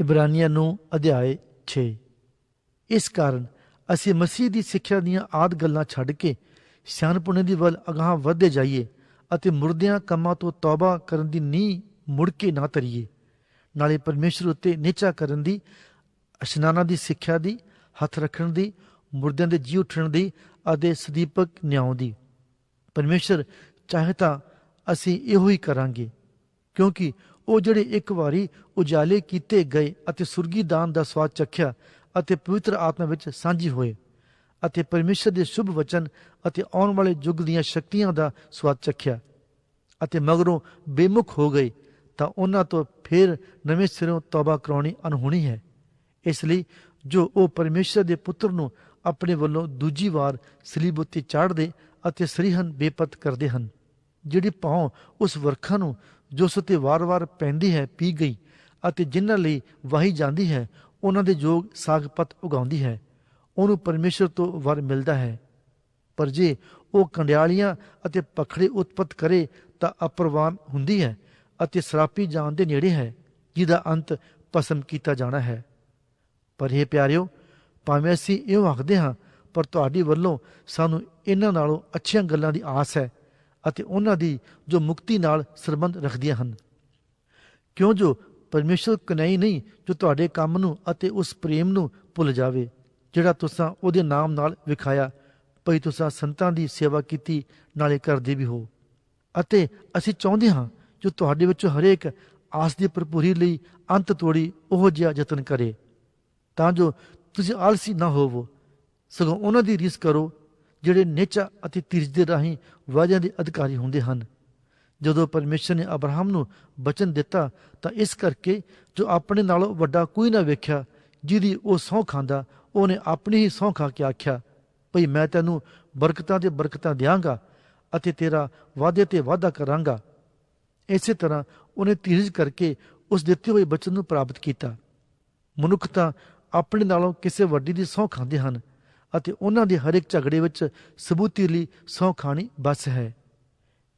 ਇਬਰਾਨੀਆਂ ਨੂੰ ਅਧਿਆਏ 6 ਇਸ ਕਾਰਨ ਅਸੀਂ ਮਸੀਹ ਦੀ ਸਿੱਖਿਆ ਦੀਆਂ ਆਦ ਗੱਲਾਂ ਛੱਡ ਕੇ ਸਿਆਣਪੁਣੇ ਦੀ ਵੱਲ ਅਗਾਹ ਵਧਦੇ ਜਾਈਏ ਅਤੇ ਮੁਰਦਿਆਂ ਕੰਮਾਂ ਤੋਂ ਤੌਬਾ ਕਰਨ ਦੀ ਨੀਂਹ ਮੁੜ ਕੇ ਨਾ ਤਰੀਏ ਨਾਲੇ ਪਰਮੇਸ਼ਰ ਉੱਤੇ ਨਿਚਾ ਕਰਨ ਦੀ, ਇਸ਼ਨਾਨਾਂ ਦੀ ਸਿੱਖਿਆ ਦੀ, ਹੱਥ ਰੱਖਣ ਦੀ, ਮੁਰਦਿਆਂ ਦੇ ਜੀ ਉੱਠਣ ਦੀ ਅਤੇ ਸਦੀਪਕ ਨਿਆਂ ਦੀ। ਪਰਮੇਸ਼ਰ ਚਾਹੇ ਤਾਂ ਅਸੀਂ ਇਹੋ ਹੀ ਕਰਾਂਗੇ, ਕਿਉਂਕਿ ਉਹ ਜਿਹੜੇ ਇੱਕ ਵਾਰੀ ਉਜਾਲੇ ਕੀਤੇ ਗਏ ਅਤੇ ਸੁਰਗੀ ਦਾਨ ਦਾ ਸਵਾਦ ਚੱਖਿਆ ਅਤੇ ਪਵਿੱਤਰ ਆਤਮਾ ਵਿੱਚ ਸਾਂਝੀ ਹੋਏ ਅਤੇ ਪਰਮੇਸ਼ਰ ਦੇ ਸ਼ੁਭ ਵਚਨ ਅਤੇ ਆਉਣ ਵਾਲੇ ਯੁੱਗ ਦੀਆਂ ਸ਼ਕਤੀਆਂ ਦਾ ਸਵਾਦ ਚੱਖਿਆ ਅਤੇ ਮਗਰੋਂ ਬੇਮੁਖ ਹੋ ਗਏ, ਤਾਂ ਉਹਨਾਂ ਤੋਂ ਫਿਰ ਨਵੇਂ ਸਿਰੋਂ ਤੌਬਾ ਕਰਾਉਣੀ ਅਨਹੋਣੀ ਹੈ। ਇਸ ਲਈ ਜੋ ਉਹ ਪਰਮੇਸ਼ਰ ਦੇ ਪੁੱਤਰ ਨੂੰ ਆਪਣੇ ਵੱਲੋਂ ਦੂਜੀ ਵਾਰ ਸਲੀਬ ਉੱਤੇ ਚਾੜਦੇ ਅਤੇ ਸਰੀਹਨ ਬੇਪਤ ਕਰਦੇ ਹਨ, ਜਿਹੜੀ ਪਾਉ ਉਸ ਵਰਖਾ ਨੂੰ ਜੋ ਸੁਤੇ ਵਾਰ-ਵਾਰ ਪੈਂਦੀ ਹੈ, ਪੀ ਗਈ ਅਤੇ ਜਿਨ੍ਹਾਂ ਲਈ ਵਾਹੀ ਜਾਂਦੀ ਹੈ, ਉਹਨਾਂ ਦੇ ਜੋਗ ਸਾਗਪਤ ਉਗਾਉਂਦੀ ਹੈ। ਉਹਨੂੰ ਪਰਮੇਸ਼ਰ ਤੋਂ ਵਰ ਮਿਲਦਾ ਹੈ। ਪਰ ਜੇ ਉਹ ਕੰਡਿਆਲੀਆਂ ਅਤੇ ਪਖੜੇ ਉਤਪਤ ਕਰੇ, ਤਾਂ ਅਪਰਵਾਨ ਹੁੰਦੀ ਹੈ ਅਤੇ ਸਰਾਪੀ ਜਾਨ ਦੇ ਨੇੜੇ ਹੈ, ਜਿਹਦਾ ਅੰਤ ਪਸੰਦ ਕੀਤਾ ਜਾਣਾ ਹੈ। ਪਰ ਇਹ ਪਿਆਰਿਓ, ਭਾਵੇਂ ਅਸੀਂ ਇਹ ਆਖਦੇ ਹਾਂ, ਪਰ ਤੁਹਾਡੀ ਵੱਲੋਂ ਸਾਨੂੰ ਇਹਨਾਂ ਨਾਲੋਂ ਅੱਛੀਆਂ ਗੱਲਾਂ ਦੀ ਆਸ ਹੈ। ਅਤੇ ਉਹਨਾਂ ਦੀ ਜੋ ਮੁਕਤੀ ਨਾਲ ਸੰਬੰਧ ਰੱਖਦੀਆਂ ਹਨ। ਕਿਉਂ ਜੋ ਪਰਮੇਸ਼ਰ ਕਨਾਈ ਨਹੀਂ, ਜੋ ਤੁਹਾਡੇ ਕੰਮ ਨੂੰ ਅਤੇ ਉਸ ਪ੍ਰੇਮ ਨੂੰ ਭੁੱਲ ਜਾਵੇ, ਜਿਹੜਾ ਤੁਸੀਂ ਉਹਦੇ ਨਾਮ ਨਾਲ ਵਿਖਾਇਆ, ਭਈ ਤੁਸੀਂ ਸੰਤਾਂ ਦੀ ਸੇਵਾ ਕੀਤੀ, ਨਾਲੇ ਕਰਦੇ ਵੀ ਹੋ। ਅਤੇ ਅਸੀਂ ਚਾਹੁੰਦੇ ਹਾਂ, ਜੋ ਤੁਹਾਡੇ ਵਿੱਚੋਂ ਹਰੇਕ ਆਸ ਦੀ ਭਰਪੂਰੀ ਲਈ ਅੰਤ ਤੋੜੀ ਉਹ ਜਿਹਾ ਯਤਨ ਕਰੇ, ਤਾਂ ਜੋ ਤੁਸੀਂ ਆਲਸੀ ਨਾ ਹੋਵੋ। ਸਗੋਂ ਉਹਨਾਂ ਦੀ ਰੀਸ ਕਰੋ ਜਿਹੜੇ ਨੇਚਾ ਅਤੇ ਤੀਰਜ ਦੇ ਰਾਹੀਂ ਵਾਅਦਿਆਂ ਦੇ ਅਧਿਕਾਰੀ ਹੁੰਦੇ ਹਨ। ਜਦੋਂ ਪਰਮੇਸ਼ਰ ਨੇ ਅਬਰਾਹਮ ਨੂੰ ਬਚਨ ਦਿੱਤਾ, ਤਾਂ ਇਸ ਕਰਕੇ ਜੋ ਆਪਣੇ ਨਾਲੋਂ ਵੱਡਾ ਕੋਈ ਨਾ ਵੇਖਿਆ, ਜਿਹਦੀ ਉਹ ਸਹੁੰ ਖਾਂਦਾ, ਉਹਨੇ ਆਪਣੀ ਹੀ ਸਹੁੰ ਖਾ ਕੇ ਆਖਿਆ, ਭਈ ਮੈਂ ਤੈਨੂੰ ਬਰਕਤਾਂ ਦੇ ਬਰਕਤਾਂ ਦਿਆਂਗਾ ਅਤੇ ਤੇਰਾ ਵਾਅਦੇ ਤੇ ਵਾਅਦਾ ਕਰਾਂਗਾ। ਇਸੇ ਤਰ੍ਹਾਂ ਉਹਨੇ ਧੀਰਜ ਕਰਕੇ ਉਸ ਦਿੱਤੇ ਹੋਏ ਬਚਨ ਨੂੰ ਪ੍ਰਾਪਤ ਕੀਤਾ। ਮਨੁੱਖ ਤਾਂ ਆਪਣੇ ਨਾਲੋਂ ਕਿਸੇ ਵੱਡੀ ਦੀ ਸਹੁੰ ਖਾਂਦੇ ਹਨ ਅਤੇ ਉਹਨਾਂ ਦੇ ਹਰ ਇੱਕ ਝਗੜੇ ਵਿੱਚ ਸਬੂਤੀ ਲਈ ਸਹੁੰ ਖਾਣੀ ਬਸ ਹੈ।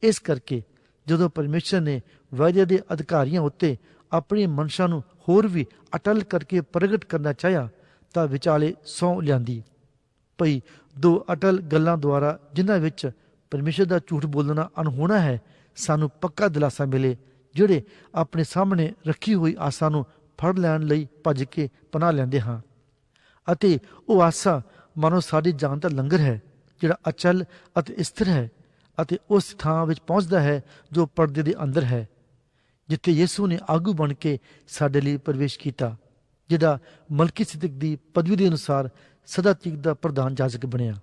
ਇਸ ਕਰਕੇ ਜਦੋਂ ਪਰਮੇਸ਼ਰ ਨੇ ਵਾਅਦੇ ਦੇ ਅਧਿਕਾਰੀਆਂ ਉੱਤੇ ਆਪਣੀ ਮਨਸ਼ਾ ਨੂੰ ਹੋਰ ਵੀ ਅਟਲ ਕਰਕੇ ਪ੍ਰਗਟ ਕਰਨਾ ਚਾਹਿਆ, ਤਾਂ ਵਿਚਾਲੇ ਸਹੁੰ ਲਿਆਂਦੀ। ਭਈ ਦੋ ਅਟਲ ਗੱਲਾਂ ਦੁਆਰਾ ਜਿਨ੍ਹਾਂ ਵਿੱਚ ਪਰਮੇਸ਼ਰ ਦਾ ਝੂਠ ਬੋਲਣਾ ਅਣਹੋਣਾ ਹੈ, ਸਾਨੂੰ ਪੱਕਾ ਦਿਲਾਸਾ ਮਿਲੇ, ਜਿਹੜੇ ਆਪਣੇ ਸਾਹਮਣੇ ਰੱਖੀ ਹੋਈ ਆਸਾਂ ਨੂੰ ਫੜ ਲੈਣ ਲਈ ਭੱਜ ਕੇ ਪਨਾਹ ਲੈਂਦੇ ਹਾਂ। ਅਤੇ ਉਹ ਆਸਾ ਮਾਨੋ ਸਾਡੀ ਜਾਨ ਦਾ ਲੰਗਰ ਹੈ, ਜਿਹੜਾ ਅਚਲ ਅਤੇ ਸਥਿਰ ਹੈ ਅਤੇ ਉਸ ਥਾਂ ਵਿੱਚ ਪਹੁੰਚਦਾ ਹੈ ਜੋ ਪਰਦੇ ਦੇ ਅੰਦਰ ਹੈ, ਜਿੱਥੇ ਯਿਸੂ ਨੇ ਆਗੂ ਬਣ ਕੇ ਸਾਡੇ ਲਈ ਪ੍ਰਵੇਸ਼ ਕੀਤਾ ਜਿਹੜਾ ਮਲਕੀ ਸਿਦਕ ਦੀ ਪਦਵੀ ਦੇ ਅਨੁਸਾਰ ਸਦਾ ਤੀਕ ਦਾ ਪ੍ਰਧਾਨ ਜਾਜਕ ਬਣਿਆ।